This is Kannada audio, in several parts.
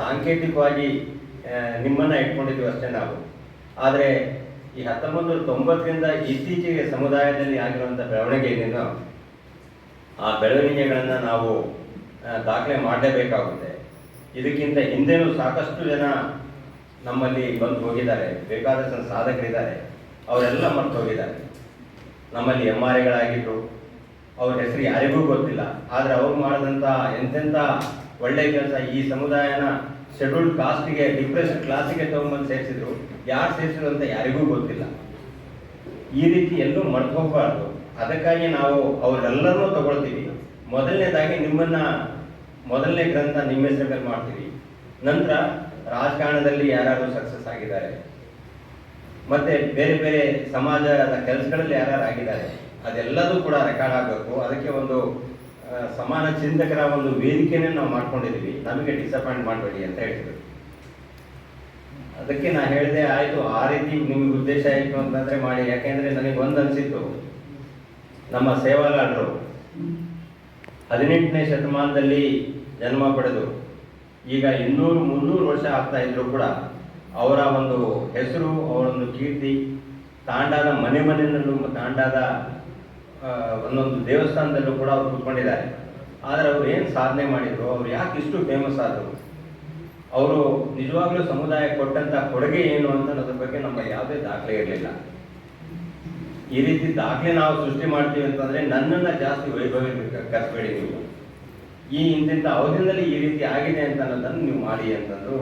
ಸಾಂಕೇತಿಕವಾಗಿ ನಿಮ್ಮನ್ನ ಇಟ್ಕೊಂಡಿದ್ವಿ ಅಷ್ಟೇ ನಾವು. ಆದರೆ ಈ ಹತ್ತೊಂಬತ್ತು ತೊಂಬತ್ತರಿಂದ ಇತ್ತೀಚೆಗೆ ಸಮುದಾಯದಲ್ಲಿ ಆಗಿರುವಂಥ ಬೆಳವಣಿಗೆ ಏನೇನೋ ಆ ಬೆಳವಣಿಗೆಗಳನ್ನು ನಾವು ದಾಖಲೆ ಮಾಡಲೇಬೇಕಾಗುತ್ತೆ. ಇದಕ್ಕಿಂತ ಹಿಂದೆನೂ ಸಾಕಷ್ಟು ಜನ ನಮ್ಮಲ್ಲಿ ಬಂದು ಹೋಗಿದ್ದಾರೆ. ಬೇಕಾದಷ್ಟು ಸಾಧಕರಿದ್ದಾರೆ. ಅವರೆಲ್ಲ ಮರ್ತು ಹೋಗಿದ್ದಾರೆ. ನಮ್ಮಲ್ಲಿ ಎಂ ಆರ್ ಎಗಳಾಗಿದ್ರು ಅವ್ರ ಹೆಸರು ಯಾರಿಗೂ ಗೊತ್ತಿಲ್ಲ. ಆದರೆ ಅವ್ರು ಮಾಡಿದಂಥ ಎಂತೆಂಥ ಒಳ್ಳೆಯ ಕೆಲಸ. ಈ ಸಮುದಾಯನ ಶೆಡ್ಯೂಲ್ಡ್ ಕಾಸ್ಟ್ಗೆ ಡಿಪ್ರೆಸ್ಡ್ ಕ್ಲಾಸಿಗೆ ತಗೊಂಡ್ಬಂದು ಸೇರಿಸಿದ್ರು. ಯಾರು ಸೇರಿಸಿದ್ರು ಅಂತ ಯಾರಿಗೂ ಗೊತ್ತಿಲ್ಲ. ಈ ರೀತಿ ಎಲ್ಲೂ ಮರ್ತು ಹೋಗಬಾರ್ದು. ಅದಕ್ಕಾಗಿ ನಾವು ಅವರೆಲ್ಲರನ್ನೂ ತಗೊಳ್ತೀವಿ. ಮೊದಲನೇದಾಗಿ ನಿಮ್ಮನ್ನ, ಮೊದಲನೇ ಗ್ರಂಥ ನಿಮ್ಮ ಹೆಸರಲ್ಲಿ ಮಾಡ್ತೀವಿ. ನಂತರ ರಾಜಕಾರಣದಲ್ಲಿ ಯಾರು ಸಕ್ಸಸ್ ಆಗಿದ್ದಾರೆ. ಮತ್ತೆ ಬೇರೆ ಬೇರೆ ಸಮಾಜದ ಕೆಲಸಗಳಲ್ಲಿ ಯಾರು ಆಗಿದ್ದಾರೆ. ಅದೆಲ್ಲದೂ ಕೂಡ ರೆಕಾರ್ಡ್ ಆಗಬೇಕು. ಅದಕ್ಕೆ ಒಂದು ಸಮಾನ ಚಿಂತಕರ ಒಂದು ವೇದಿಕೆನೇ ನಾವು ಮಾಡ್ಕೊಂಡಿದ್ದೀವಿ. ನಮಗೆ ಡಿಸಪಾಯಿಂಟ್ ಮಾಡಬೇಡಿ ಅಂತ ಹೇಳಿದ್ರು ಅದಕ್ಕೆ ನಾ ಹೇಳಿದೆ, ಆಯ್ತು, ಆ ರೀತಿ ನಿಮ್ಗೆ ಉದ್ದೇಶ ಆಯಿತು ಅಂತಂದ್ರೆ ಮಾಡಿ. ಯಾಕೆಂದರೆ ನನಗೆ ಒಂದು ಅನಿಸಿತ್ತು. ನಮ್ಮ ಸೇವಾಲಾಳರು ಹದಿನೆಂಟನೇ ಶತಮಾನದಲ್ಲಿ ಜನ್ಮ ಪಡೆದು, ಈಗ ಇನ್ನೂರು ಮುನ್ನೂರು ವರ್ಷ ಆಗ್ತಾ ಇದ್ರು ಕೂಡ ಅವರ ಒಂದು ಹೆಸರು, ಅವರ ಒಂದು ಕೀರ್ತಿ, ತಾಂಡಾದ ಮನೆ ಮನೆಯಲ್ಲೂ ತಾಂಡಾದ ಒಂದೊಂದು ದೇವಸ್ಥಾನದಲ್ಲೂ ಕೂಡ ಅವ್ರು ಕೂತ್ಕೊಂಡಿದ್ದಾರೆ. ಆದರೆ ಅವ್ರು ಏನು ಸಾಧನೆ ಮಾಡಿದ್ರು, ಅವ್ರು ಯಾಕೆ ಇಷ್ಟು ಫೇಮಸ್ ಆದರು? ಅವರು ನಿಜವಾಗ್ಲೂ ಸಮುದಾಯ ಕೊಟ್ಟಂತ ಕೊಡುಗೆ ಏನು ಅಂತ ಅನ್ನೋದ್ರ ಬಗ್ಗೆ ನಮ್ಮ ಯಾವುದೇ ದಾಖಲೆ ಇರಲಿಲ್ಲ. ಈ ರೀತಿ ದಾಖಲೆ ನಾವು ಸೃಷ್ಟಿ ಮಾಡ್ತೀವಿ ಅಂತಂದ್ರೆ ನನ್ನನ್ನ ಜಾಸ್ತಿ ವೈಭವ ಕರ್ಸ್ಬೇಡಿ ನೀವು. ಈ ಹಿಂದಿಂದ ಅವಧಿಯಲ್ಲಿ ಈ ರೀತಿ ಆಗಿದೆ ಅಂತ ಅನ್ನೋದನ್ನು ನೀವು ಮಾಡಿ ಅಂತಂದು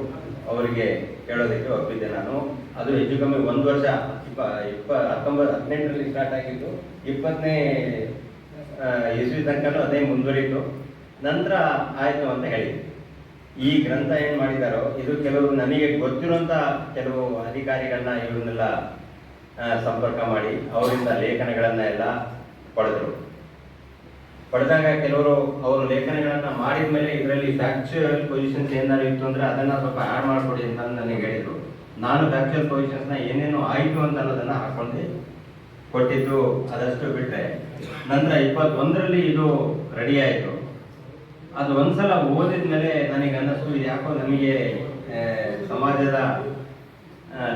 ಅವರಿಗೆ ಹೇಳೋದಕ್ಕೆ ಒಪ್ಪಿದ್ದೆ ನಾನು. ಅದು ಹೆಚ್ಚು ಕಮ್ಮಿ ಒಂದು ವರ್ಷ, ಇಪ್ಪ ಇಪ್ಪ ಹತ್ತೊಂಬತ್ತು ಹದಿನೆಂಟರಲ್ಲಿ ಸ್ಟಾರ್ಟ್ ಆಗಿದ್ದು, ಇಪ್ಪತ್ತನೇ ಇಸ್ವಿ ತನಕನೂ ಅದೇ ಮುಂದುವರಿತು. ನಂತರ ಆಯಿತು ಅಂತ ಹೇಳಿ. ಈ ಗ್ರಂಥ ಏನು ಮಾಡಿದಾರೋ, ಇದು ಕೆಲವರು ನನಗೆ ಗೊತ್ತಿರುವಂಥ ಕೆಲವು ಅಧಿಕಾರಿಗಳನ್ನ ಇವರನ್ನೆಲ್ಲ ಸಂಪರ್ಕ ಮಾಡಿ, ಅವರಿಂದ ಲೇಖನಗಳನ್ನ ಎಲ್ಲ ಪಡೆದರು. ಪಡೆದಾಗ ಕೆಲವರು, ಅವರು ಲೇಖನಗಳನ್ನ ಮಾಡಿದ ಇದರಲ್ಲಿ ಫ್ಯಾಕ್ಚುಯಲ್ ಪೊಸಿಷನ್ಸ್ ಏನಾದ್ರು ಇತ್ತು ಅಂದರೆ ಅದನ್ನ ಸ್ವಲ್ಪ ಆಡ್ ಮಾಡಿಕೊಡಿ ಅಂತ ನನಗೆ ಹೇಳಿದ್ರು. ನಾನು ಫ್ಯಾಕ್ಚುಯಲ್ ಪೊಸಿಷನ್ಸ್ನ ಏನೇನು ಆಯಿತು ಅಂತ ಅನ್ನೋದನ್ನ ಹಾಕೊಂಡೆ ಕೊಟ್ಟಿದ್ದು ಅದಷ್ಟು ಬಿಟ್ಟರೆ ನಂತರ ಇಪ್ಪತ್ತೊಂದರಲ್ಲಿ ಇದು ರೆಡಿ ಆಯಿತು. ಅದು ಒಂದ್ಸಲ ಓದಿದ ಮೇಲೆ ನನಗೆ ಅನ್ನಿಸ್ತು ಯಾಕೋ ನಮಗೆ ಸಮಾಜದ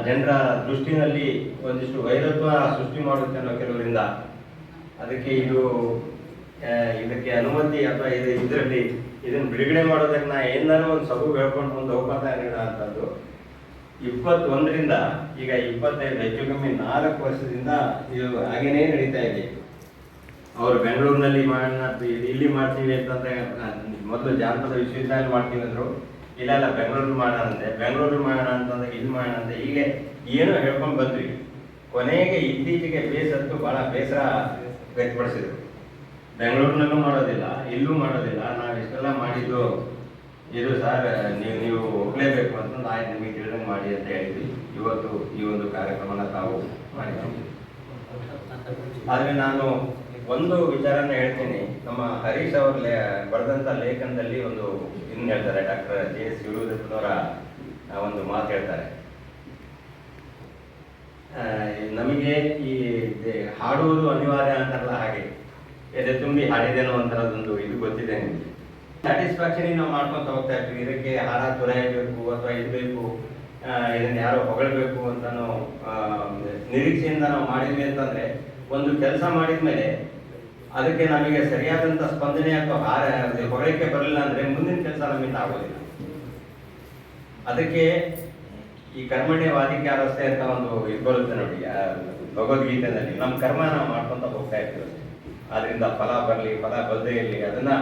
ಜನರ ದೃಷ್ಟಿನಲ್ಲಿ ಒಂದಿಷ್ಟು ವೈರತ್ವ ಸೃಷ್ಟಿ ಮಾಡುತ್ತೆ ಅನ್ನೋ ಕೆಲವರಿಂದ ಅದಕ್ಕೆ ಇದು ಇದಕ್ಕೆ ಅನುಮತಿ ಅಥವಾ ಇದು ಇದರಲ್ಲಿ ಇದನ್ನು ಬಿಡುಗಡೆ ಮಾಡೋದಕ್ಕೆ ನಾ ಏನಾದ್ರು ಒಂದು ಸಬು ಹೇಳ್ಕೊಂಡು ಒಂದು ಅವಕಾಶ ಇರೋಣ ಅಂತಂದು ಇಪ್ಪತ್ತೊಂದರಿಂದ ಈಗ ಇಪ್ಪತ್ತೈದು ಹೆಚ್ಚು ಕಮ್ಮಿ ನಾಲ್ಕು ವರ್ಷದಿಂದ ಇದು ಹಾಗೇನೇ ನಡೀತಾ ಇದೆ. ಅವರು ಬೆಂಗಳೂರಿನಲ್ಲಿ ಮಾಡ್ತೀವಿ ಇಲ್ಲಿ ಮಾಡ್ತೀವಿ ಅಂತಂದ್ರೆ ಮೊದಲು ಜಾನಪದ ವಿಶ್ವವಿದ್ಯಾಲಯ ಮಾಡ್ತೀವಿ ಅಂದ್ರು. ಇಲ್ಲ ಇಲ್ಲ, ಬೆಂಗಳೂರು ಮಾಡೋಣ ಅಂತೆ ಬೆಂಗಳೂರು ಮಾಡೋಣ ಅಂತಂದ್ರೆ ಇಲ್ಲಿ ಮಾಡೋಣ ಅಂತ ಹೀಗೆ ಏನೋ ಹೇಳ್ಕೊಂಡು ಬಂದ್ವಿ. ಕೊನೆಗೆ ಇತ್ತೀಚೆಗೆ ಬೇಸತ್ತು ಬಹಳ ಬೇಸರ ವ್ಯಕ್ತಪಡಿಸಿದ್ರು. ಬೆಂಗಳೂರಿನಲ್ಲೂ ಮಾಡೋದಿಲ್ಲ, ಇಲ್ಲೂ ಮಾಡೋದಿಲ್ಲ. ನಾವು ಇಷ್ಟೆಲ್ಲ ಮಾಡಿದ್ದು ಇದು ಸರ್, ನೀವು ನೀವು ಹೋಗ್ಲೇಬೇಕು ಅಂತ ನಿಮಗೆ ತಿಳಿದಂಗೆ ಮಾಡಿ ಅಂತ ಹೇಳಿದ್ವಿ. ಇವತ್ತು ಈ ಒಂದು ಕಾರ್ಯಕ್ರಮನ ತಾವು ಮಾಡಿದ್ದೀವಿ. ಆದರೆ ನಾನು ಒಂದು ವಿಚಾರನ ಹೇಳ್ತೀನಿ. ನಮ್ಮ ಹರೀಶ್ ಅವ್ರ ಲೇ ಬರೆದಂತ ಲೇಖನದಲ್ಲಿ ಒಂದು ಇನ್ನು ಹೇಳ್ತಾರೆ, ಡಾಕ್ಟರ್ ಜೆ ಎಸ್ ಯಡಿಯೂರಪ್ಪನವರ ಒಂದು ಮಾತು ಹೇಳ್ತಾರೆ. ನಮಗೆ ಈ ಹಾಡುವುದು ಅನಿವಾರ್ಯ ಅಂತಾರಲ್ಲ ಹಾಗೆ. ಎದೆ ತುಂಬಿ ಹಾಡಿದೇನೋ ಅಂತರದೊಂದು ಇದು ಗೊತ್ತಿದೆ ನಿಮಗೆ. ಸ್ಯಾಟಿಸ್ಫ್ಯಾಕ್ಷನ್ ನಾವು ಮಾಡ್ಕೊಂತ ಹೋಗ್ತಾ ಇರ್ತೀವಿ. ಇದಕ್ಕೆ ಹಾರ ತುರಾಯಬೇಕು ಅಥವಾ ಇರಬೇಕು ಬೇಕು ಆ, ಇದನ್ನ ಯಾರೋ ಹೊಗಳಬೇಕು ಅಂತಾನು ಆ, ನಿರೀಕ್ಷೆಯಿಂದ ನಾವು ಮಾಡಿದ್ವಿ ಅಂತಂದ್ರೆ ಒಂದು ಕೆಲಸ ಮಾಡಿದ್ಮೇಲೆ ಅದಕ್ಕೆ ನಮಗೆ ಸರಿಯಾದಂತ ಸ್ಪಂದನೆ ಅಥವಾ ಹಾರ ಹೊಗಳಿಕೆ ಬರಲಿಲ್ಲ ಅಂದ್ರೆ ಮುಂದಿನ ಕೆಲಸ ನಮ್ಮಿಂದ ಆಗೋದಿಲ್ಲ. ಅದಕ್ಕೆ ಈ ಕರ್ಮಣ್ಯ ವಾದಿಕ್ಯಾರಸ್ತೆ ಅಂತ ಒಂದು ಇದು ಬರುತ್ತೆ ನೋಡಿ ಭಗವದ್ಗೀತೆನಲ್ಲಿ. ನಮ್ಮ ಕರ್ಮ ನಾವು ಮಾಡ್ಕೊಂತ ಹೋಗ್ತಾ ಇರ್ತೀವಿ ಅದರಿಂದ ಫಲ ಬರಲಿ, ಫಲ ಬರದೇ ಇರಲಿ, ಅದನ್ನ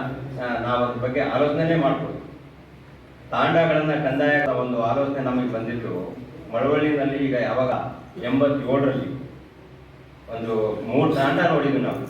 ನಾವು ಅದ್ರ ಬಗ್ಗೆ ಆಲೋಚನೆ ಮಾಡ್ಬೋದು ತಾಂಡಗಳನ್ನ ಕಂದಾಯ ಒಂದು ಆಲೋಚನೆ ನಮಗೆ ಬಂದಿತ್ತು. ಮಳವಳ್ಳಿನಲ್ಲಿ ಈಗ ಯಾವಾಗ ಎಂಬತ್ತೇಳರಲ್ಲಿ ಒಂದು ಮೂರು ತಾಂಡ ನೋಡಿದ್ವಿ ನಾವು.